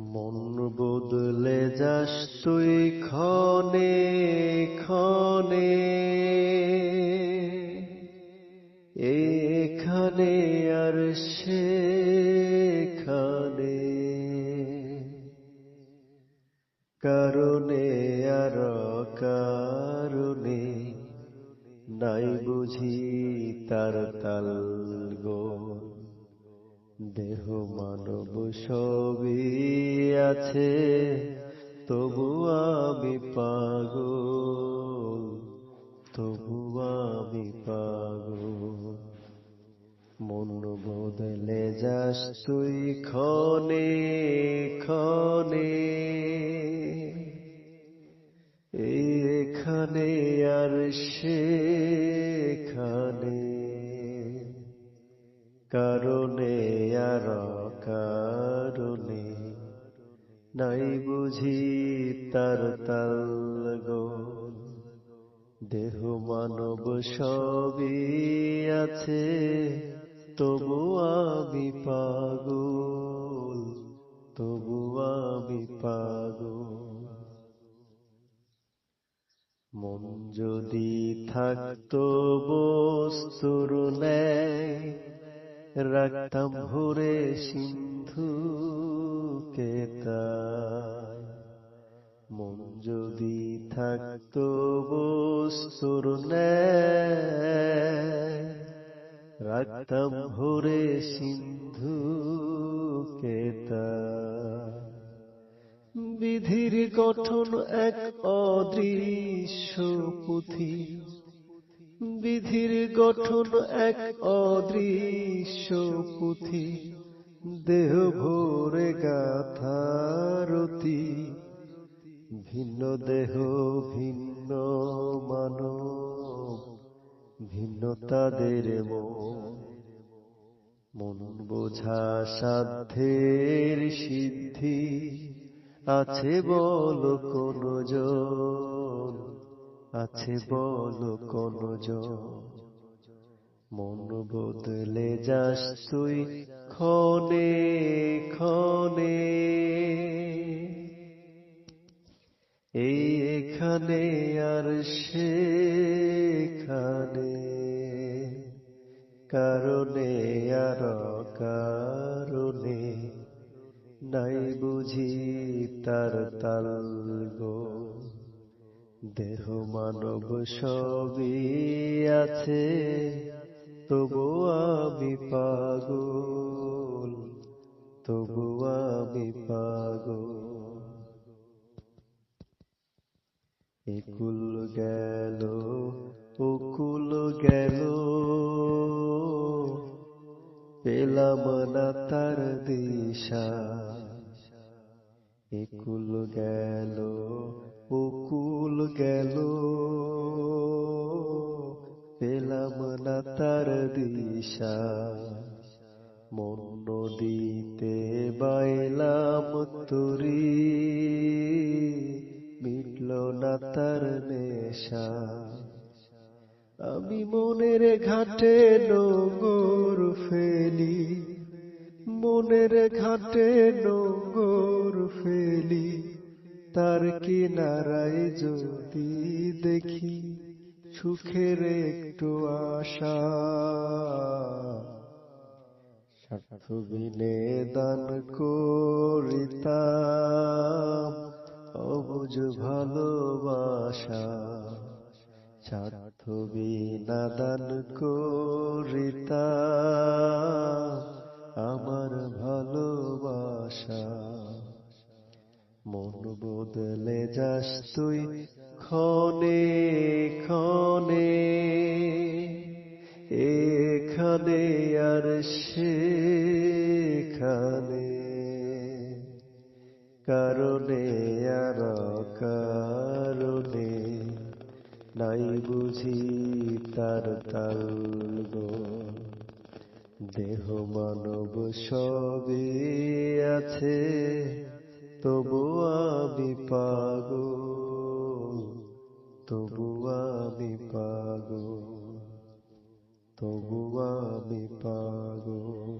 মন বদলে যাস তুই ক্ষণে ক্ষণে। এখানে আর সেখানে। কারণে আর কারণে নাই বুঝি তার তাল গো দেহ মানব সবই আছে, তবু আমি পাগল, তবু আমি পাগল। মন বদলে যাস তুই ক্ষণে ক্ষণে, এখানে আর সেখানে। কারণে নাই বুঝি তার তাল গো। দেহ মানব সবই আছে, তবু আমি পাগল, তবু আমি পাগল। মন যদি থাকতো বস্তুর ন্যায় রাখতাম ভরে সিন্ধু কেতায় মন যদি থাকতো বস্তুর রাখতাম ভরে সিন্ধু কেতায় বিধির গঠন এক অদৃশ্য পুঁথি বিধির গঠন এক অদৃশ্য পুঁথি। দেহ ভোরে গাথারতি ভিন্ন দেহ, ভিন্ন মানব। ভিন্ন তাদের মন। বোঝা সাধ্যের সিদ্ধি। আছে বল কোন জন। আছে বল কোন মন বদলে যাস তুই খনে খনে ক্ষণে। এইখানে আর সেখানে। কারণে আর কারণে নাই বুঝি তার তাল গো। দেহ মানব সবই আছে, তবু আমি পাগল, তবু আমি পাগল। একুল গেল ওকুল গেল, পেলাম না তার দিশা একুল গেল ওকুল গেল। পেলাম না তার দিশা, মন নদীতে বাইলাম তরি। মিটল না তার নেশা, আমি মনের ঘাটে নোংর ফেলি। মনের ঘাটে নোংর ফেলি, তার কিনারায় যদি দেখি সুখের একটু আশা। বিনে দান করিতাম অবুঝ ভালোবাসা। স্বার্থ বিনা দান করিতা বদলে যাস তুই ক্ষণে ক্ষণে। এখানে আর সেখানে। কারণে আর কারণে নাই বুঝি তার তাল দেহ মানব সবই আছে। তবু আমি পাগল তবু আমি পাগল।